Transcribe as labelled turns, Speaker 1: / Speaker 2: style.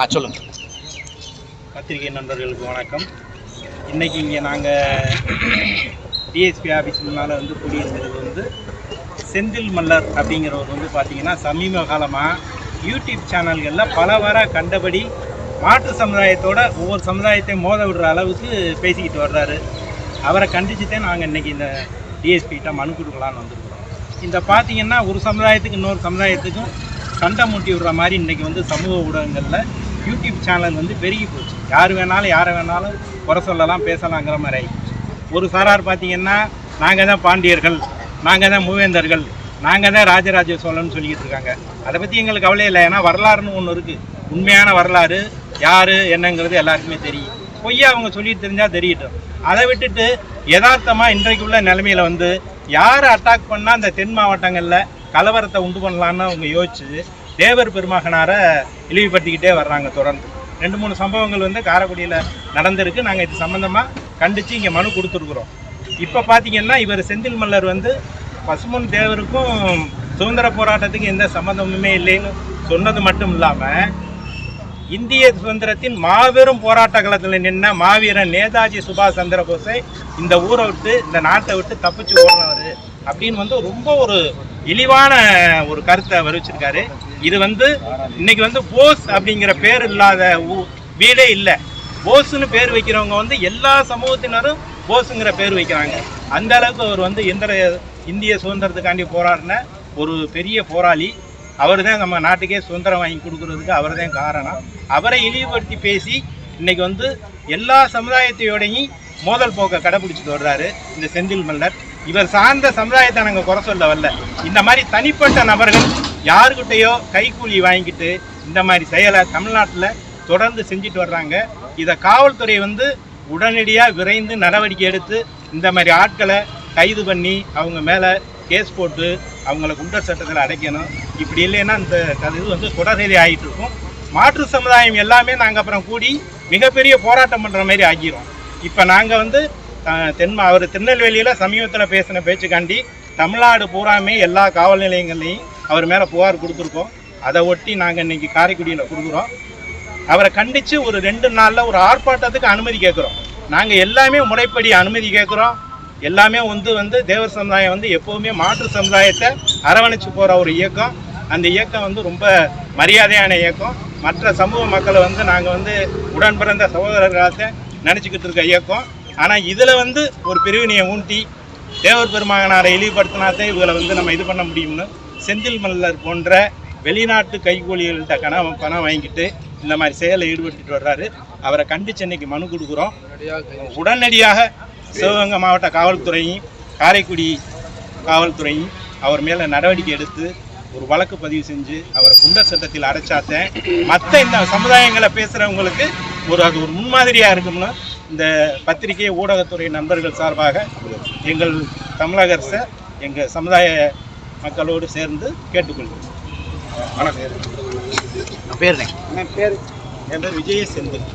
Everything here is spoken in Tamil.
Speaker 1: ஆ சொல்லுங்க.
Speaker 2: பத்திரிகை நண்பர்களுக்கு வணக்கம். இன்னைக்கு இங்கே நாங்கள் டிஎஸ்பி ஆஃபீஸ் முன்னால் வந்து குடியிருந்தது வந்து செந்தில் மல்லர் அப்படிங்கிறவர் வந்து பார்த்தீங்கன்னா சமீப காலமாக யூடியூப் சேனல்களில் பல வர கண்டபடி மாற்று சமுதாயத்தோட ஒவ்வொரு சமுதாயத்தையும் மோத விடுற அளவுக்கு பேசிக்கிட்டு வர்றாரு. அவரை கண்டிச்சுட்டே நாங்கள் இன்றைக்கி இந்த டிஎஸ்பிகிட்ட மனு கொடுக்கலான்னு வந்திருக்கிறோம் இந்த பார்த்தீங்கன்னா ஒரு சமுதாயத்துக்கு இன்னொரு சமுதாயத்துக்கும் சண்டை மூட்டி விடுற மாதிரி இன்றைக்கி வந்து சமூக ஊடகங்களில் யூடியூப் சேனல் வந்து பெருகி போச்சு. யார் வேணாலும் யாரை வேணாலும் குறை சொல்லலாம் பேசலாங்கிற மாதிரி ஆகிப்போச்சு ஒரு சாரார் பார்த்தீங்கன்னா நாங்கள் தான் பாண்டியர்கள் நாங்கள் தான் மூவேந்தர்கள் நாங்கள் தான் ராஜராஜ சோழன் சொல்லிக்கிட்டு இருக்காங்க. அதை பற்றி எங்களுக்கு கவலை இல்லை. ஏன்னா வரலாறுன்னு ஒன்று இருக்குது உண்மையான வரலாறு யார் என்னங்கிறது எல்லாருக்குமே தெரியும். பொய்யா அவங்க சொல்லிட்டு தெரிஞ்சால் தெரியட்டும் அதை விட்டுட்டு யதார்த்தமாக இன்றைக்கு உள்ள நிலைமையில் வந்து யாரை அட்டாக் பண்ணால் அந்த தென் மாவட்டங்களில் கலவரத்தை உண்டு பண்ணலான்னு அவங்க யோசிச்சு தேவர் பெருமகனாரை இழிவுபடுத்திக்கிட்டே வர்றாங்க தொடர்ந்து. ரெண்டு மூணு சம்பவங்கள் வந்து காரைக்குடியில் நடந்திருக்கு. நாங்கள் இது சம்மந்தமாக கண்டித்து இங்கே மனு கொடுத்துருக்குறோம். இப்போ பார்த்தீங்கன்னா இவர் செந்தில் மல்லர் வந்து பசுமன் தேவருக்கும் சுதந்திர போராட்டத்துக்கு எந்த சம்மந்தமுமே இல்லைன்னு சொன்னது மட்டும் இல்லாமல் இந்திய சுதந்திரத்தின் மாபெரும் போராட்ட காலத்தில் நின்ன மாவீரன் நேதாஜி சுபாஷ் சந்திர போஸை இந்த ஊரை விட்டு இந்த நாட்டை விட்டு தப்பிச்சு ஓடினவர் அப்படின்னு வந்து ரொம்ப ஒரு இழிவான ஒரு கருத்தை அவர் இது வந்து இன்னைக்கு வந்து போஸ் அப்படிங்கிற பேர் இல்லாத ஊ- வீடே இல்லை. போஸ்னு பேர் வைக்கிறவங்க வந்து எல்லா சமூகத்தினரும் போஸுங்கிற பேர் வைக்கிறாங்க. அந்த அளவுக்கு அவர் வந்து எந்த இந்திய சுதந்திரத்துக்காண்டி போராடின ஒரு பெரிய போராளி. அவர் தான் நம்ம நாட்டுக்கே சுதந்திரம் வாங்கி கொடுக்கறதுக்கு அவர் தான் காரணம். அவரை இழிவுபடுத்தி பேசி இன்னைக்கு வந்து எல்லா சமுதாயத்தையோடையும் மோதல் போக்கை கடைபிடிச்சிட்டு வர்றாரு இந்த செந்தில் மல்லர் இவர் சார்ந்த சமுதாயத்தை நாங்கள் குறை சொல்ல வரல. இந்த மாதிரி தனிப்பட்ட நபர்கள் யாருக்கிட்டேயோ கைக்கூலி வாங்கிட்டு இந்த மாதிரி செயலை தமிழ்நாட்டில் தொடர்ந்து செஞ்சுட்டு வர்றாங்க. இதை காவல்துறை வந்து உடனடியாக விரைந்து நடவடிக்கை எடுத்து இந்த மாதிரி ஆட்களை கைது பண்ணி அவங்க மேலே கேஸ் போட்டு அவங்கள குண்டர் சட்டத்தில் அடைக்கணும். இப்படி இல்லைன்னா இந்த இது வந்து தொடர்நிலை ஆகிட்டு இருக்கும். மாற்று சமுதாயம் எல்லாமே நாங்கள் அப்புறம் கூடி மிகப்பெரிய போராட்டம் பண்ணுற மாதிரி ஆகிரும். இப்போ நாங்கள் வந்து தென் அவர் திருநெல்வேலியில் சமீபத்தில் பேசின பேச்சுக்காண்டி தமிழ்நாடு பூராமே எல்லா காவல் நிலையங்கள்லையும் அவர் மேலே புகார் கொடுத்துருக்கோம். அதை ஒட்டி நாங்கள் இன்னைக்கு காரைக்குடியில் கொடுக்குறோம். அவரை கண்டித்து ஒரு ரெண்டு நாளில் ஒரு ஆர்ப்பாட்டத்துக்கு அனுமதி கேட்குறோம். நாங்கள் எல்லாமே முறைப்படி அனுமதி கேட்குறோம். எல்லாமே வந்து வந்து தேவர் சமுதாயம் வந்து எப்போவுமே மாற்று சமுதாயத்தை அரவணைச்சு போகிற ஒரு இயக்கம். அந்த இயக்கம் வந்து ரொம்ப மரியாதையான இயக்கம். மற்ற சமூக மக்களை வந்து நாங்கள் வந்து உடன் பிறந்த சகோதரர்களாக நினச்சிக்கிட்டு இருக்க இயக்கம். ஆனால் இதில் வந்து ஒரு பிரிவினையை ஊட்டி தேவர் பெருமகனாரை இழிவுபடுத்தினாதான் இவங்களை வந்து நம்ம இது பண்ண முடியும்னு செந்தில் மல்லர் போன்ற வெளிநாட்டு கைகூலிகள்கிட்ட கணம் பணம் வாங்கிட்டு இந்த மாதிரி செயலில் ஈடுபட்டுட்டு வர்றாரு. அவரை கண்டிச்சு இன்னைக்கு மனு கொடுக்குறோம். உடனடியாக சிவகங்கை மாவட்ட காவல்துறையும் காரைக்குடி காவல்துறையும் அவர் மேலே நடவடிக்கை எடுத்து ஒரு வழக்கு பதிவு செஞ்சு அவரை குண்டர் சட்டத்தில் அடைச்சாத்தேன். மற்ற இந்த சமுதாயங்களை பேசுகிறவங்களுக்கு ஒரு அது ஒரு முன்மாதிரியாக இருக்கும்னு இந்த பத்திரிகை ஊடகத்துறை நண்பர்கள் சார்பாக எங்கள் தமிழக அரசை எங்கள் சமுதாய மக்களோடு சேர்ந்து கேட்டுக்கொள்கிறோம். வணக்கம். பேர் என் பேர் விஜய செந்தில்